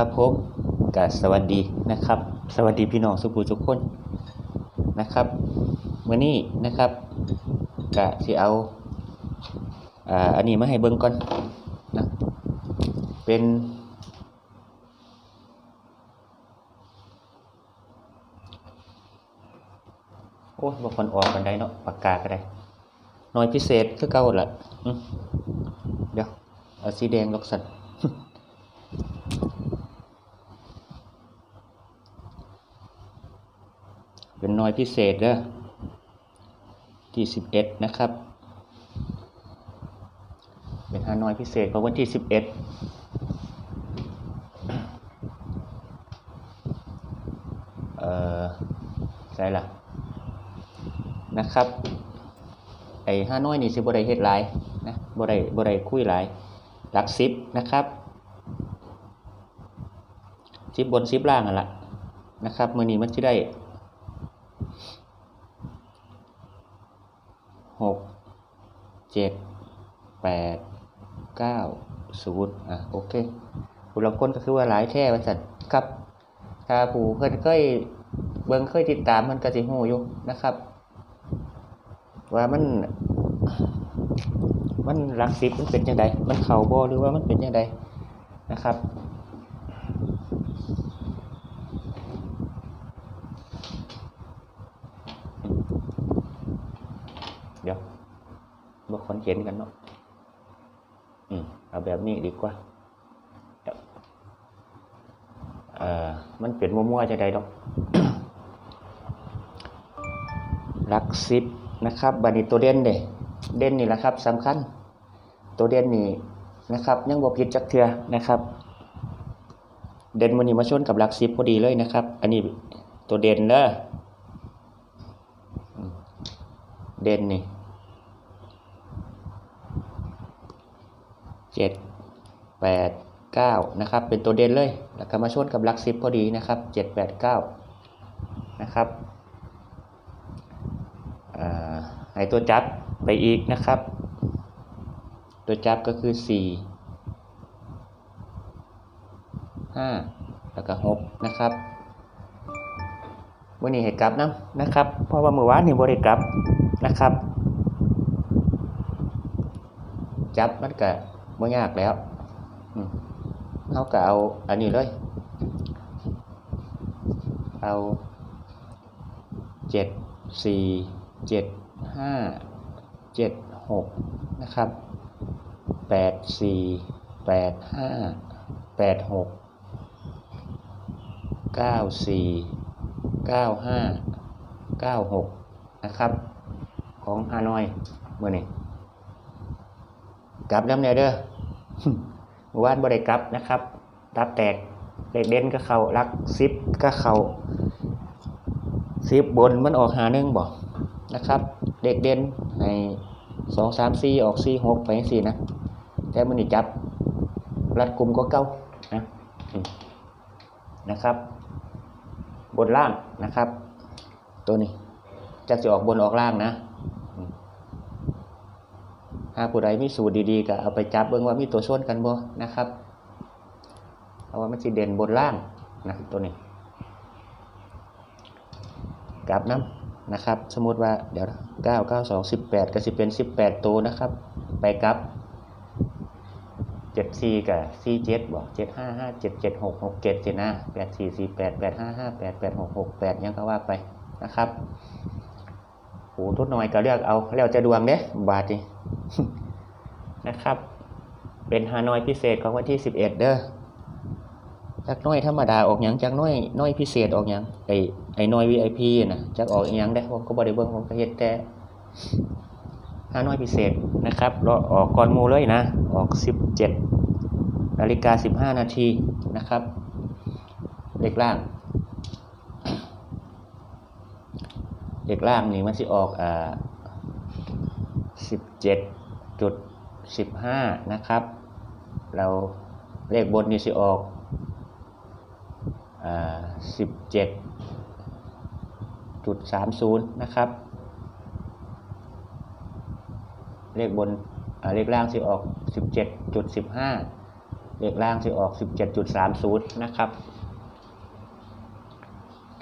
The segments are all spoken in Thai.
ครับผมกสวัสดีนะครับ สวัสดีพี่น้องสุภูทุกคนนะครับมื่อนี้นะครับกะสิเอาอ่าอันนี้มาให้เบิ่งก่อนนะเป็น โอ้ยบ่คนออกกันได้เนาะปากกาก็ได้น้อยพิเศษคือเก่าละเดี๋ยวเอาสีแดงลอกสัน เป็นหน้อยพิเศษเด้อที่สิบเอ็ดนะครับ เป็นฮานอยพิเศษของวันที่สิบเอ็ดเอ่อใช่ละนะครับไอ้ฮานอยนี่สิบ่ได้เฮ็ดหลายนะบ่ได้บ่ได้คุยหลายหลักสิบนะครับสิบบนสิบล่างอะล่ะนะครับมื้อนี้มันสิได้ หกเจ็ดแปดเก้าศูนย์อะโอเคผู้ลางคนก็คือว่าหลายแท้ว่าสันครับ ถ้าผู้เพิ่นเคยเบิ่งเคยติดตามมันก็สิฮู้อยู่นะครับ ว่ามัน มันหลักสิบมันเป็นจังไดมันเข้าบ่หรือว่ามันเป็นจังไดนะครับ เดี๋ยว บางคนเห็นกันเนาะอืมเอาแบบนี้ดีกว่าเอ่อมันเป็นมั่วๆจะได้ดอกลักซิปนะครับบัดนี้ตัวเด่นเด้เด่นนี่แหละครับสำคัญ ตัวเด่นนี่นะครับ ยังบ่ผิดจักเทือนะครับ เด่นวันนี้มาชนกับหลักซิปพอดีเลยนะครับ อันนี้ตัวเด่นเด้ออืมเด่นนี่ เจ็ดแปดเก้านะครับ เป็นตัวเด่นเลย แล้วก็มาชนกับลักสิบพอดีนะครับเจ็ดแปดเก้านะครับให้ตัวจับไปอีกนะครับ ตัวจับก็คือสี่ห้าแล้วก็หกนะครับวันนี้ให้กลับน้ำนะครับ เพราะว่าเมื่อวานนี่บริกลับนะครับ จับมันก็ บ่ยากแล้วเราก็เอาอันนี้เลย เอาเจ็ดสี่เจ็ดห้าเจ็ดหกนะครับแปดสี่แปดห้าแปดหกเก้าสี่เก้าห้าเก้าหกนะครับ ของฮานอยเมื่อนี้ กลับน้ำเนี่ยเด้อเมื่อวานบริกลับนะครับรับแตกเด็กเด่นก็เขารักซิปก็เขาซิปบนมันออกหาหนึ่งบอกนะครับ เด็กเด่นในสองสามสี่ออกสี่หกไปสี่นะแต่มันนี่จับรัดกลุ่มก็เก้านะนะครับ บนล่างนะครับ ตัวนี้จะจะออกบนออกล่างนะ หาผู้ใดมีสูตรดีๆก็เอาไปจับเบิ่งว่ามีตัวส่วนกันบ่นะครับเพราะว่ามันสิเด่นบนล่างนะตัวนี้กลับน้ำนะครับ สมมติว่าเดี๋ยว9 9 2 18ก็สิเป็น 18 ตัวนะครับ ไปกลับ74กับ47บ่7 5 5 7 7 6 6 7 7นะ8 4 4 8 8 5 5 8 8 6 6 8 ยังก็ว่าไปนะครับ หทุกหน่อยก็เลือกเอาแล้วจะดวงเด้บาทนี่นะครับ เป็นฮานอยพิเศษของวันที่11เอ็ดเด้อจากน้อยธรรมดาออกหยังจากน้อยน้อยพิเศษออกหยังไอไอน้อย VIP นะจากออกอีหยังได้ผมก็บ่ได้เบิ่งผมก็เฮ็ดแต่ฮานอยพิเศษนะครับเรอออกก่อนมูเลยนะ ออก17นาฬิกา15นาทีนะครับ เลขล่าง เลขล่างนี่มันสิออกอ่า17จุด15นะครับ เราเลขบนนี่สิออกอ่า17จุด30นะครับ เลขบนเลขล่างสิออก 17.15 เลขล่างสิออก 17.30 นะครับ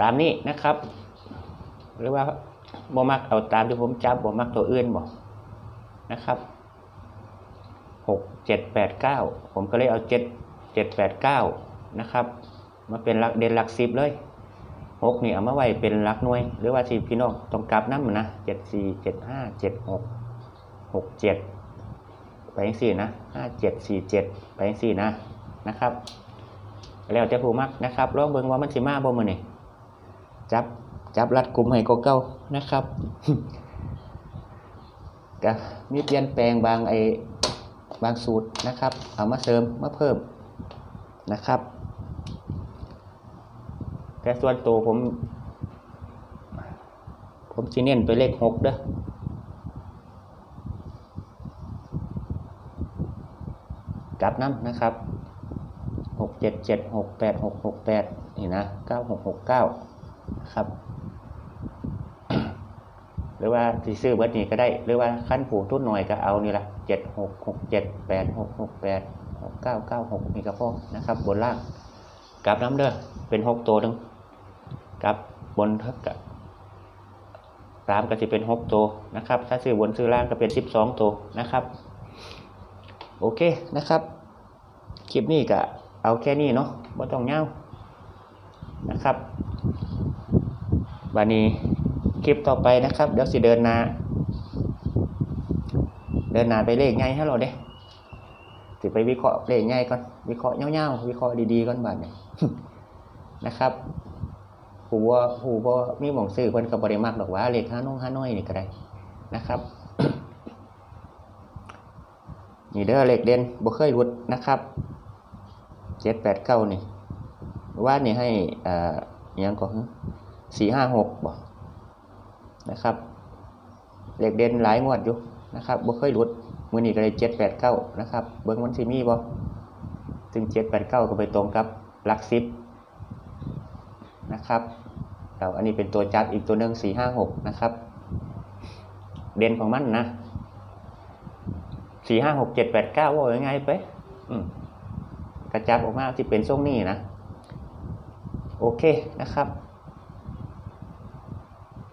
ตามนี้นะครับ หรือว่าบ่มักเอาตามที่ผมจับบ่มักตัวอื่นบ่นะครับ6 7 8 9ผมก็เลยเอา7 7 8 9นะครับมาเป็นหลักเด่นหลักสิบเลยหกนี่เอามาไว้เป็นหลักหน่วย หรือว่าที่พี่น้องต้องกลับน้ำนะเจ็ดสี่เจ็ดห้าเจ็ดหกหกเจ็ดไปยังสี่นะห้าเจ็ดสี่เจ็ดไปยังสี่นะนะครับแล้วจะผูมักนะครับลองเบิ่งว่ามันสิมาบ่มือนี่จับ จับรัดกลุ่มให้ก็เก่านะครับก็มีเปลี่ยนแปลงบางไอบางสูตรนะครับ เอามาเสริมมาเพิ่มนะครับ แต่ส่วนตัวผม ผมจะเน้นไปเลขหกเด้อกลับน้ำนะครับหกเจ็ดเจ็ดหกแปดหกหกแปดนี่นะเก้าหกหกเก้าครับ หรือว่าที่ซื้อเบิร์ดนี่ก็ได้ หรือว่าขั้นผูกทุนหน่อยก็เอานี่ละเจ็ดหกหกเจ็ดแปดหกหกแปดหกเก้าเก้าหกนี่ก็พอนะครับ บนล่างกลับน้ำเด้อเป็นหกตัวหนึงกับบนเท่ากับสามก็จะเป็นหกตัวนะครับ ถ้าซื้อบนซื้อล่างก็เป็นสิบสองตัวนะครับ โอเคนะครับ คลิปนี้ก็เอาแค่นี้เนาะไม่ต้องเงานะครับวันนี้ คลิปต่อไปนะครับ เดี๋ยวสิเดินนาเดินนาไปเลขไงให้เราเด้สิไปวิเคราะห์เลขไงก่อนวิเคราะห์เงาๆวิเคราะห์ดีๆก่อนบัดนี้นะครับผู้ว่าผู้ว่ามีหมองซื้อเพิ่นก็บ่ได้มักดอกว่าเลขห้าน้องห้าน้อยนี่ก็ได้นะครับนี่เด้อเลขเด่นบ่เคยหลุดนะครับเจ็ดแปดเก้านี่ว่านี่ให้อ่ายังก็สี่ห้าหกบ่ นะครับเหลขเด่นหลายงวดอยู่นะครับบ่เคยหลุดมือนี้ก็เลยเจ็ดแปดเก้านะครับเบิ่งมันสิมีบ่ซึ่งเจ็ดแปดเก้าก็ไปตรงกับหลักสิบนะครับแล้วอันนี้เป็นตัวจับอีกตัวหนึ่งสี่ห้าหกนะครับ เด่นของมันนะสี่ห้าหกเจ็ดแปดเก้าว่ายังไงไปกระจับออกมาที่เป็นทรงนี้นะ โอเคนะครับ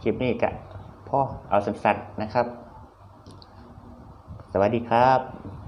คลิปนี้กะพ่อเอาสั้นๆนะครับ สวัสดีครับ